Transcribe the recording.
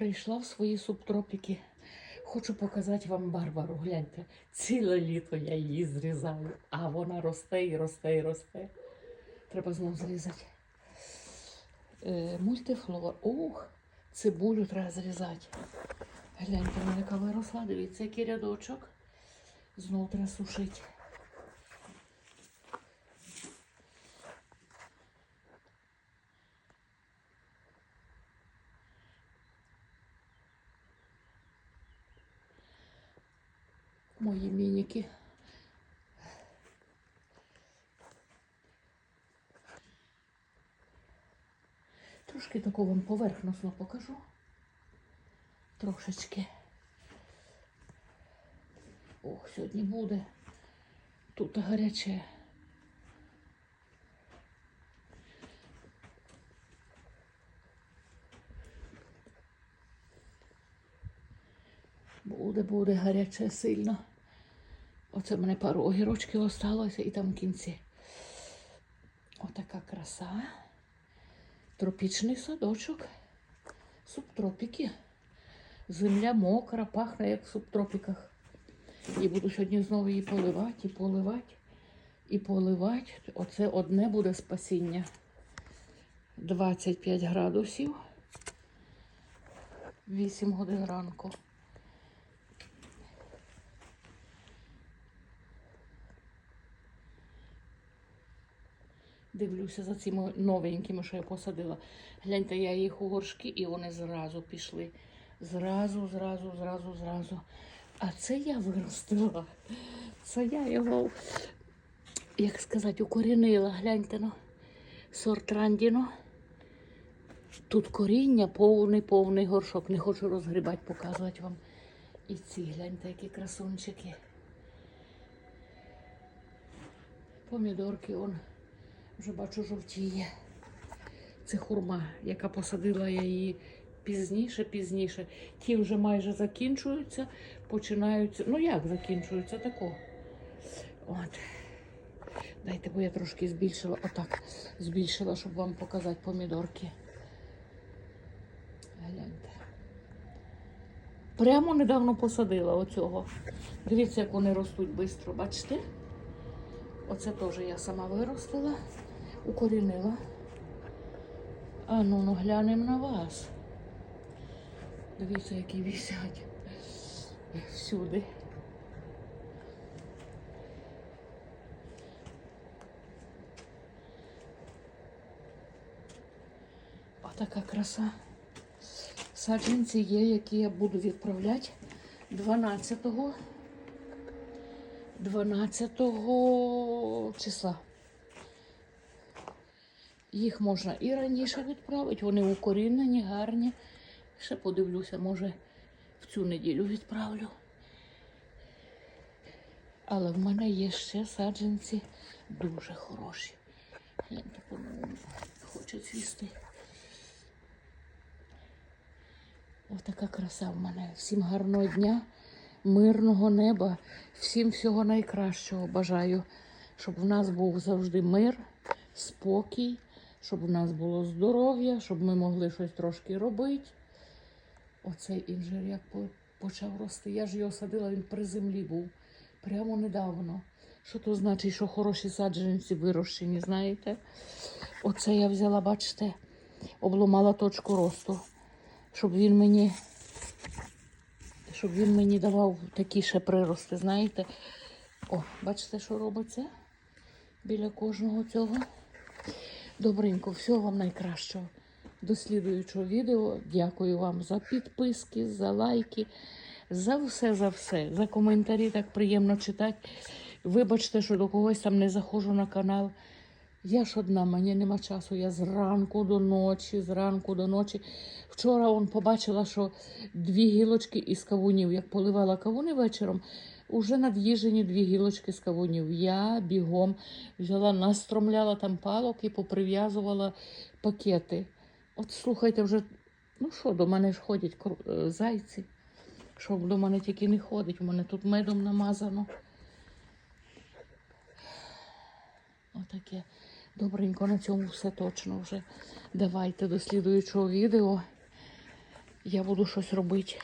Прийшла в свої субтропіки. Хочу показати вам Барбару. Гляньте, ціле літо я її зрізаю, а вона росте і росте і росте. Треба знову зрізати. Е, мультифлор. Ух, цибулю треба зрізати. Гляньте, вона яка виросла. Дивіться, який рядочок. Знову треба сушити. Мої мініки. Трошки таку вам поверхносно покажу. Трошечки. Ох, сьогодні буде. Тут гаряче. Буде, буде гаряче сильно. Оце в мене пару огірочків осталося і там в кінці. Отака краса. Тропічний садочок. Субтропіки. Земля мокра, пахне як в субтропіках. І буду сьогодні знову її поливати, і поливати, і поливати. Оце одне буде спасіння. 25 градусів. 8 годин ранку. Дивлюся за цими новенькими, що я посадила. Гляньте, я їх у горшки і вони зразу пішли. Зразу, зразу, зразу, зразу. А це я виростила. Це я його, як сказати, укорінила. Гляньте ну. Сорт Рандіно. Тут коріння, повний, повний горшок. Не хочу розгрібати, показувати вам. І ці, гляньте, які красунчики. Помідорки, он вже бачу жовтіє. Це хурма, яка посадила я її пізніше, пізніше. Ті вже майже закінчуються, починаються. Ну як закінчуються тако. От. Дайте, бо я трошки збільшила, отак, збільшила, щоб вам показати помідорки. Гляньте. Прямо недавно посадила оцього. Дивіться, як вони ростуть швидко, бачите? Оце теж я сама виростила, укорінила. А ну, ну глянемо на вас. Дивіться, які висять всюди. Отака краса. Саджанці є, які я буду відправляти 12-го 12 числа. Їх можна і раніше відправити, вони укорінені, гарні. Ще подивлюся, може в цю неділю відправлю. Але в мене є ще саджанці дуже хороші. Гляньте, по-новому хоче цвісти. Отака краса в мене. Всім гарного дня, мирного неба, всім всього найкращого бажаю, щоб в нас був завжди мир, спокій, щоб в нас було здоров'я, щоб ми могли щось трошки робити. Оцей інжир як почав рости. Я ж його садила, він при землі був прямо недавно. Що то значить, що хороші саджанці вирощені, знаєте? Оце я взяла, бачите, обломала точку росту, щоб він мені, щоб він мені давав такі ще прирости, знаєте. О, бачите, що робиться біля кожного цього. Добренько, всього вам найкращого. До слідуючого відео. Дякую вам за підписки, за лайки, за все, за все. За коментарі так приємно читати. Вибачте, що до когось там не заходжу на канал. Я ж одна, мені нема часу. Я зранку до ночі, зранку до ночі. Вчора он побачила, що дві гілочки із кавунів, як поливала кавуни вечором, уже над'їжені дві гілочки з кавунів. Я бігом взяла, настромляла там палок і поприв'язувала пакети. От слухайте, вже, ну що, до мене ж ходять е, зайці. Щоб до мене тільки не ходить, у мене тут медом намазано. Отаке. Добренько, на цьому все точно вже. Давайте до слідуючого відео. я буду щось робити